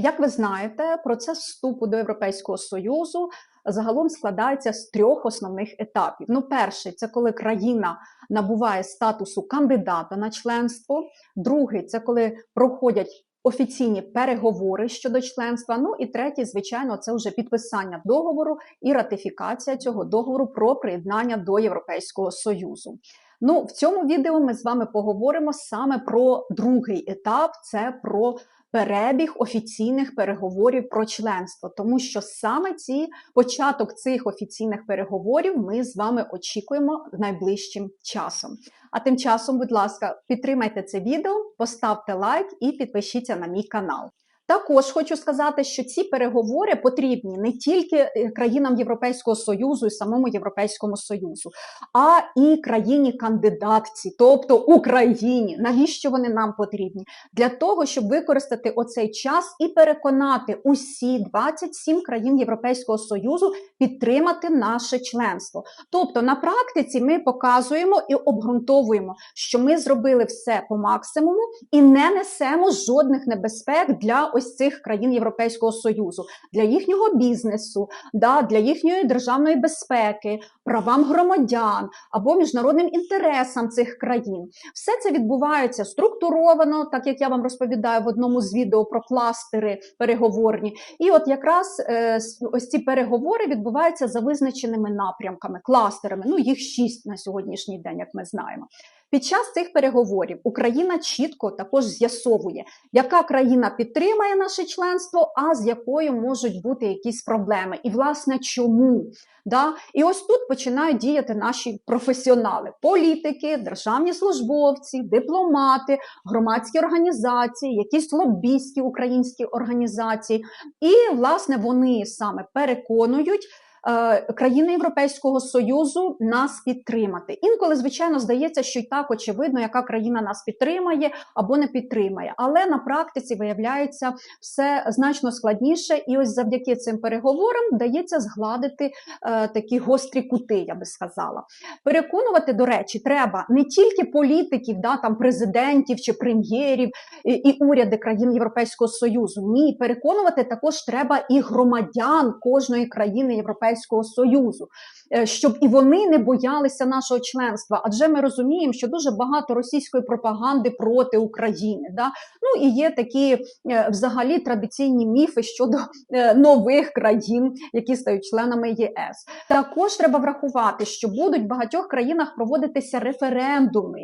Як ви знаєте, процес вступу до Європейського Союзу загалом складається з трьох основних етапів. Ну, перший це коли країна набуває статусу кандидата на членство. Другий це коли проходять офіційні переговори щодо членства. Ну і третій, звичайно, це вже підписання договору і ратифікація цього договору про приєднання до Європейського Союзу. Ну, в цьому відео ми з вами поговоримо саме про другий етап це про перебіг офіційних переговорів про членство, тому що саме ці початок цих офіційних переговорів ми з вами очікуємо найближчим часом. А тим часом, будь ласка, підтримайте це відео, поставте лайк і підпишіться на мій канал. Також хочу сказати, що ці переговори потрібні не тільки е, країнам Європейського союзу і самому Європейському Союзу, а і країні кандидатці, тобто Україні. Навіщо вони нам потрібні? Для того, щоб використати оцей час і переконати усі 27 країн Європейського союзу підтримати наше членство. Тобто, на практиці ми показуємо і обґрунтовуємо, що ми зробили все по максимуму і не несемо жодних небезпек для ось цих країн Європейського союзу, для їхнього бізнесу, да, для їхньої державної безпеки, правам громадян або міжнародним інтересам цих країн. Все це відбувається структуровано, так як я вам розповідаю в одному з відео про кластери переговорні. І от якраз е, ось ці переговори відбуваються за визначеними напрямками, кластерами. Ну їх шість на сьогоднішній день, як ми знаємо. Під час цих переговорів Україна чітко також з'ясовує, яка країна підтримає наше членство, а з якою можуть бути якісь проблеми, і власне чому. Да? І ось тут починають діяти наші професіонали: політики, державні службовці, дипломати, громадські організації, якісь лобістські українські організації. І власне вони саме переконують. Е, країни Європейського союзу нас підтримати. Інколи, звичайно, здається, що й так очевидно, яка країна нас підтримає або не підтримає. Але на практиці виявляється все значно складніше, і ось завдяки цим переговорам вдається згладити е, такі гострі кути, я би сказала. Переконувати, до речі, треба не тільки політиків, да там президентів чи прем'єрів і, і уряди країн Європейського союзу. Ні, переконувати також треба і громадян кожної країни Європейського Європейського союзу, е, щоб і вони не боялися нашого членства. Адже ми розуміємо, що дуже багато російської пропаганди проти України. Да? Ну і є такі е, взагалі традиційні міфи щодо е, нових країн, які стають членами ЄС. Також треба врахувати, що будуть в багатьох країнах проводитися референдуми.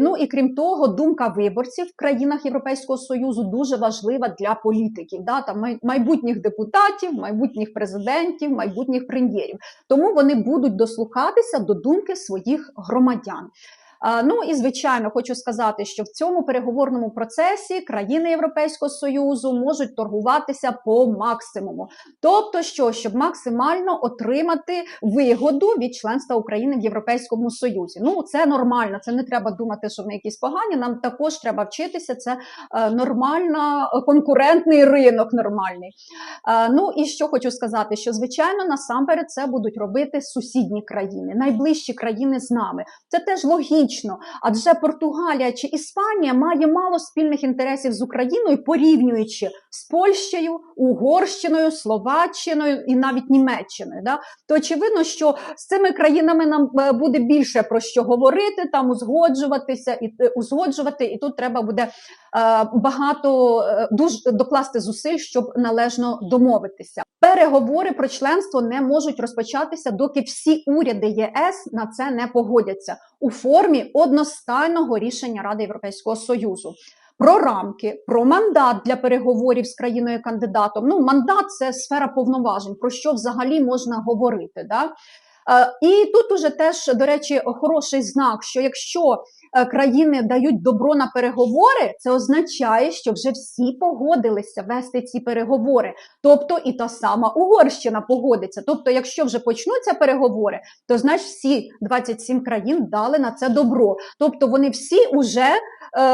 Ну і крім того, думка виборців в країнах Європейського союзу дуже важлива для політиків, да? там майбутніх депутатів, майбутніх президентів, майбутніх майбутніх прем'єрів. Тому вони будуть дослухатися до думки своїх громадян. Ну і звичайно, хочу сказати, що в цьому переговорному процесі країни Європейського союзу можуть торгуватися по максимуму, тобто, що щоб максимально отримати вигоду від членства України в Європейському Союзі. Ну це нормально, це не треба думати, що ми якісь погані. Нам також треба вчитися. Це е, нормально конкурентний ринок. Нормальний. Е, ну і що хочу сказати, що звичайно насамперед це будуть робити сусідні країни, найближчі країни з нами. Це теж логічно логічно, адже Португалія чи Іспанія має мало спільних інтересів з Україною, порівнюючи з Польщею, Угорщиною, Словаччиною і навіть Німеччиною. Да? То очевидно, що з цими країнами нам е, буде більше про що говорити, там узгоджуватися і е, узгоджувати, і тут треба буде е, багато дуже докласти зусиль, щоб належно домовитися. Переговори про членство не можуть розпочатися, доки всі уряди ЄС на це не погодяться у формі одностайного рішення Ради Європейського Союзу. Про рамки, про мандат для переговорів з країною кандидатом. Ну, мандат це сфера повноважень, про що взагалі можна говорити. Да? Е, і тут уже теж, до речі, хороший знак, що якщо Е, країни дають добро на переговори, це означає, що вже всі погодилися вести ці переговори. Тобто і та сама Угорщина погодиться. Тобто, якщо вже почнуться переговори, то значить всі 27 країн дали на це добро. Тобто вони всі вже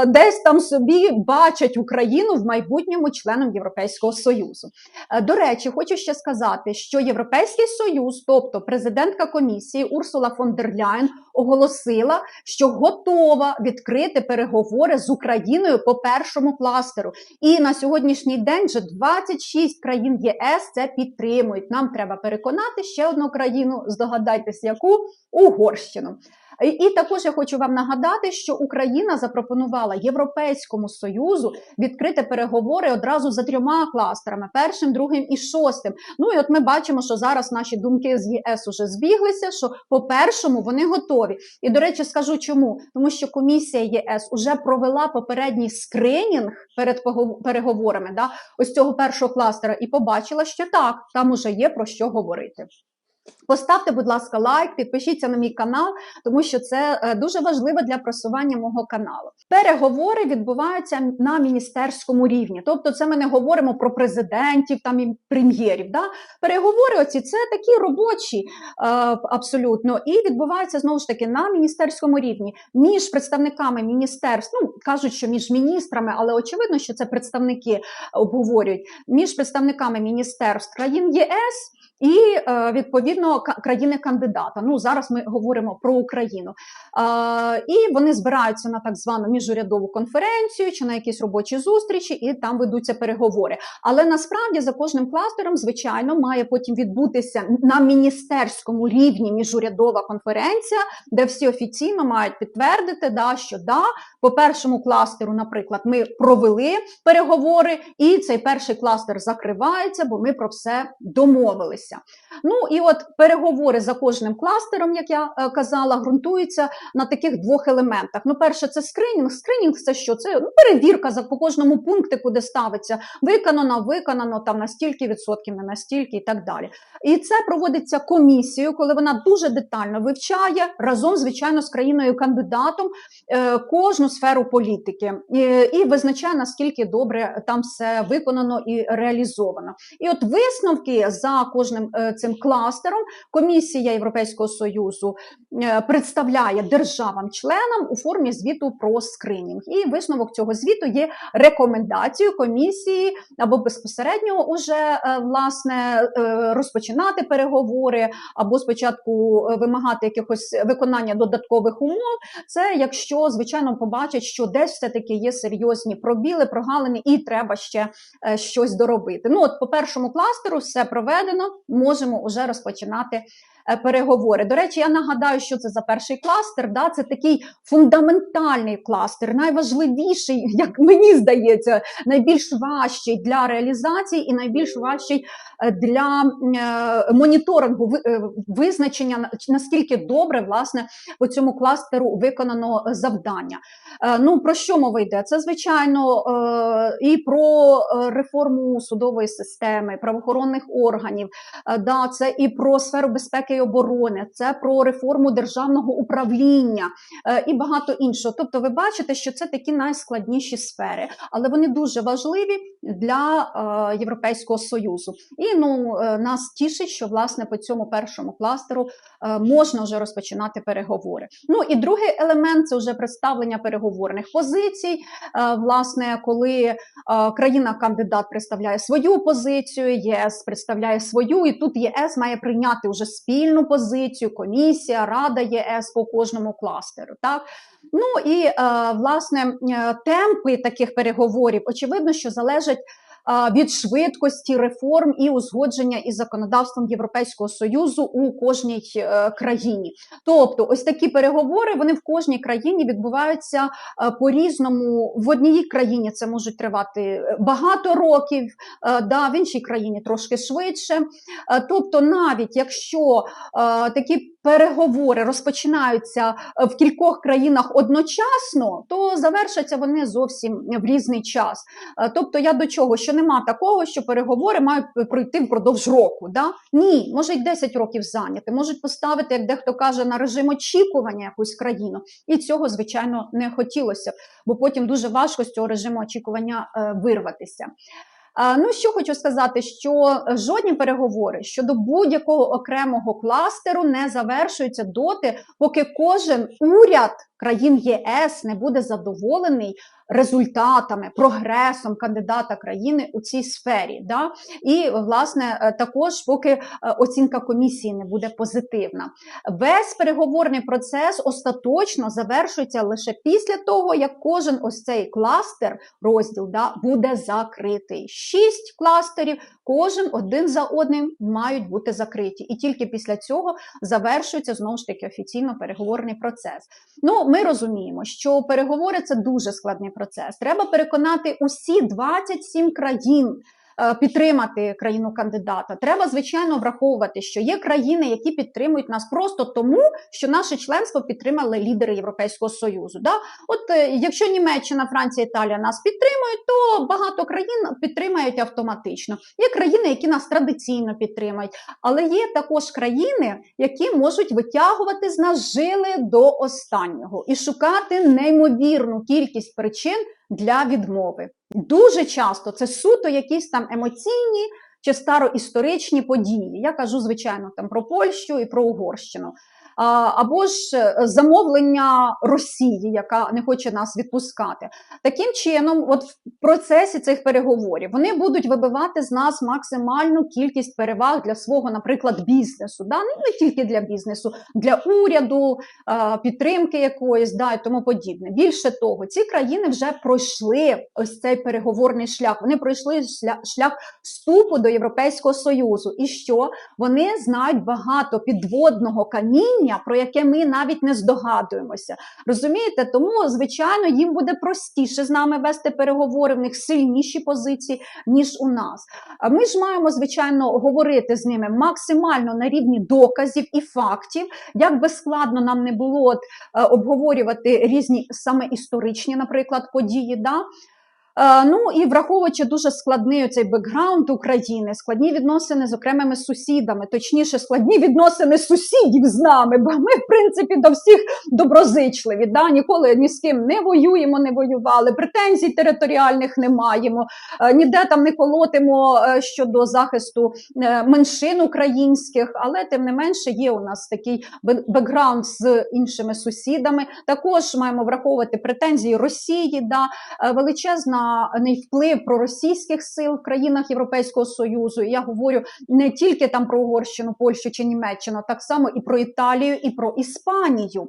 десь там собі бачать Україну в майбутньому членом Європейського союзу. Е, до речі, хочу ще сказати, що Європейський Союз, тобто президентка комісії Урсула фон дер Ляйн оголосила, що готова відкрити переговори з Україною по першому кластеру. І на сьогоднішній день вже 26 країн ЄС це підтримують. Нам треба переконати ще одну країну. Здогадайтесь, яку Угорщину. І, також я хочу вам нагадати, що Україна запропонувала Європейському союзу відкрити переговори одразу за трьома кластерами: першим, другим і шостим. Ну і от ми бачимо, що зараз наші думки з ЄС уже збіглися. Що по першому вони готові. І до речі, скажу чому, тому що комісія ЄС уже провела попередній скринінг перед переговорами. Да, ось цього першого кластера, і побачила, що так, там уже є про що говорити. Поставте, будь ласка, лайк, підпишіться на мій канал, тому що це е, дуже важливо для просування мого каналу. Переговори відбуваються на міністерському рівні. Тобто, це ми не говоримо про президентів там і прем'єрів. Да? Переговори оці це такі робочі е, абсолютно, і відбуваються знову ж таки на міністерському рівні між представниками міністерств. Ну кажуть, що між міністрами, але очевидно, що це представники обговорюють між представниками міністерств країн ЄС. І е, відповідно ка- країни-кандидата. Ну зараз ми говоримо про Україну. Е, і вони збираються на так звану міжурядову конференцію чи на якісь робочі зустрічі, і там ведуться переговори. Але насправді за кожним кластером, звичайно, має потім відбутися на міністерському рівні міжурядова конференція, де всі офіційно мають підтвердити, да, що да, по першому кластеру, наприклад, ми провели переговори, і цей перший кластер закривається, бо ми про все домовилися. Ну і от переговори за кожним кластером, як я е, казала, ґрунтуються на таких двох елементах. Ну, перше, це скринінг. Скринінг це що? Це ну, перевірка за по кожному пунктику, де ставиться виконано, виконано там на стільки відсотків, не на і так далі. І це проводиться комісією, коли вона дуже детально вивчає разом, звичайно, з країною кандидатом е, кожну сферу політики і визначає наскільки добре там все виконано і реалізовано. І от висновки за кожним е, цим кластером комісія Європейського союзу е, представляє державам-членам у формі звіту про скринінг. І висновок цього звіту є рекомендацією комісії або безпосередньо уже е, власне розпочинати переговори, або спочатку вимагати якихось виконання додаткових умов. Це якщо звичайно побачать, що десь все таки є серйозні пробіли, прогалини, і треба ще щось доробити. Ну от по першому кластеру все проведено, можемо вже розпочинати переговори. До речі, я нагадаю, що це за перший кластер. Да? Це такий фундаментальний кластер, найважливіший, як мені здається, найбільш важчий для реалізації і найбільш важчий е, для е, моніторингу е, визначення наскільки добре власне по цьому кластеру виконано завдання. Е, Ну про що мова йде? Це звичайно е, і про е, реформу судової системи, правоохоронних органів. Е, Да, це і про сферу безпеки оборони, це про реформу державного управління е, і багато іншого. Тобто, ви бачите, що це такі найскладніші сфери, але вони дуже важливі для е, Європейського союзу. І ну е, нас тішить, що власне по цьому першому кластеру можна вже розпочинати переговори. Ну і другий елемент це вже представлення переговорних позицій. Власне, коли країна-кандидат представляє свою позицію, єс представляє свою, і тут ЄС має прийняти вже спільну позицію, комісія, Рада ЄС по кожному кластеру. Так ну і е, власне е, темпи таких переговорів очевидно, що залежать. Від швидкості реформ і узгодження із законодавством Європейського союзу у кожній е, країні, тобто ось такі переговори вони в кожній країні відбуваються е, по-різному. В одній країні це можуть тривати е, багато років, да, в іншій країні трошки швидше. Тобто, навіть якщо такі переговори розпочинаються в кількох країнах одночасно, то завершаться вони зовсім в різний час. Тобто, я до чого? Що нема такого, що переговори мають пройти впродовж року. Да? Ні, може й 10 років зайняти, можуть поставити, як дехто каже, на режим очікування якусь країну. І цього, звичайно, не хотілося бо потім дуже важко з цього режиму очікування е, вирватися. Ну, що хочу сказати, що жодні переговори щодо будь-якого окремого кластеру не завершуються доти, поки кожен уряд країн ЄС не буде задоволений результатами, прогресом кандидата країни у цій сфері. Да? І власне е, також, поки е, оцінка комісії не буде позитивна. Весь переговорний процес остаточно завершується лише після того, як кожен ось цей кластер, розділ да, буде закритий. Шість кластерів, кожен один за одним мають бути закриті. І тільки після цього завершується знову ж таки офіційно переговорний процес. Ну, ми розуміємо, що переговори це дуже складний процес. Треба переконати усі 27 країн. Е, Підтримати країну кандидата треба звичайно враховувати, що є країни, які підтримують нас просто тому, що наше членство підтримали лідери Європейського союзу. Да? От е, якщо Німеччина, Франція, Італія нас підтримують, то багато країн підтримають автоматично. Є країни, які нас традиційно підтримують, але є також країни, які можуть витягувати з нас жили до останнього і шукати неймовірну кількість причин для відмови. Дуже часто це суто якісь там емоційні чи староісторичні події. Я кажу, звичайно, там про Польщу і про Угорщину. Або ж е, замовлення Росії, яка не хоче нас відпускати. Таким чином, от в процесі цих переговорів вони будуть вибивати з нас максимальну кількість переваг для свого, наприклад, бізнесу. Да? Ну, не тільки для бізнесу, для уряду, підтримки якоїсь, да, і тому подібне. Більше того, ці країни вже пройшли ось цей переговорний шлях. Вони пройшли шлях вступу до Європейського Союзу. І що вони знають багато підводного каміння, про яке ми навіть не здогадуємося. Розумієте, тому звичайно їм буде простіше з нами вести переговори. В них сильніші позиції ніж у нас. Ми ж маємо звичайно говорити з ними максимально на рівні доказів і фактів, як би складно нам не було от, е, обговорювати різні саме історичні, наприклад, події. Да? Е, Ну і враховуючи дуже складний цей бекграунд України, складні відносини з окремими сусідами, точніше, складні відносини сусідів з нами, бо ми, в принципі, до всіх доброзичливі. Да? Ніколи ні з ким не воюємо, не воювали, претензій територіальних не маємо, е, ніде там не колотимо е, щодо захисту меншин українських, але тим не менше є у нас такий бекграунд з іншими сусідами. Також маємо враховувати претензії Росії. Да? е, величезний вплив проросійських сил в країнах Європейського Союзу. Я говорю не тільки там про Угорщину, Польщу чи Німеччину, так само і про Італію, і про Іспанію.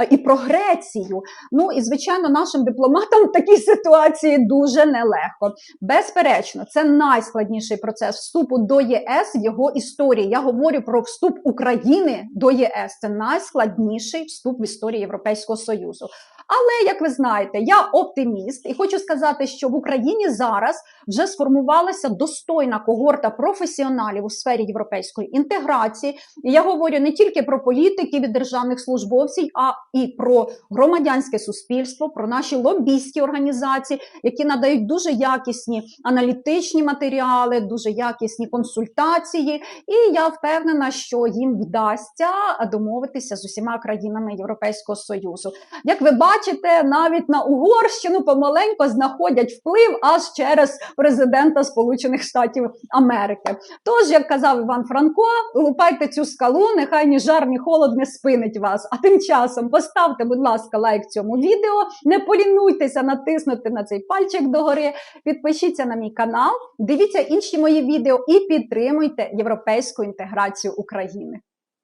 е, І про Грецію, ну і звичайно, нашим дипломатам в такій ситуації дуже нелегко. Безперечно, це найскладніший процес вступу до ЄС в його історії. Я говорю про вступ України до ЄС. Це найскладніший вступ в історії Європейського Союзу. Але як ви знаєте, я оптиміст і хочу сказати, що в Україні зараз вже сформувалася достойна когорта професіоналів у сфері європейської інтеграції. Я говорю не тільки про політиків і державних службовців, а і про громадянське суспільство, про наші лобійські організації, які надають дуже якісні аналітичні матеріали, дуже якісні консультації. І я впевнена, що їм вдасться домовитися з усіма країнами Європейського союзу. Як ви бачите, навіть на Угорщину помаленько знаходять вплив аж через президента Сполучених Штатів Америки. Тож, як казав Іван Франко, лупайте цю скалу, нехай ні жар, ні холод не спинить вас. А тим часом поставте, будь ласка, лайк цьому відео. Не полінуйтеся натиснути на цей пальчик догори. Підпишіться на мій канал, дивіться інші мої відео і підтримуйте європейську інтеграцію України.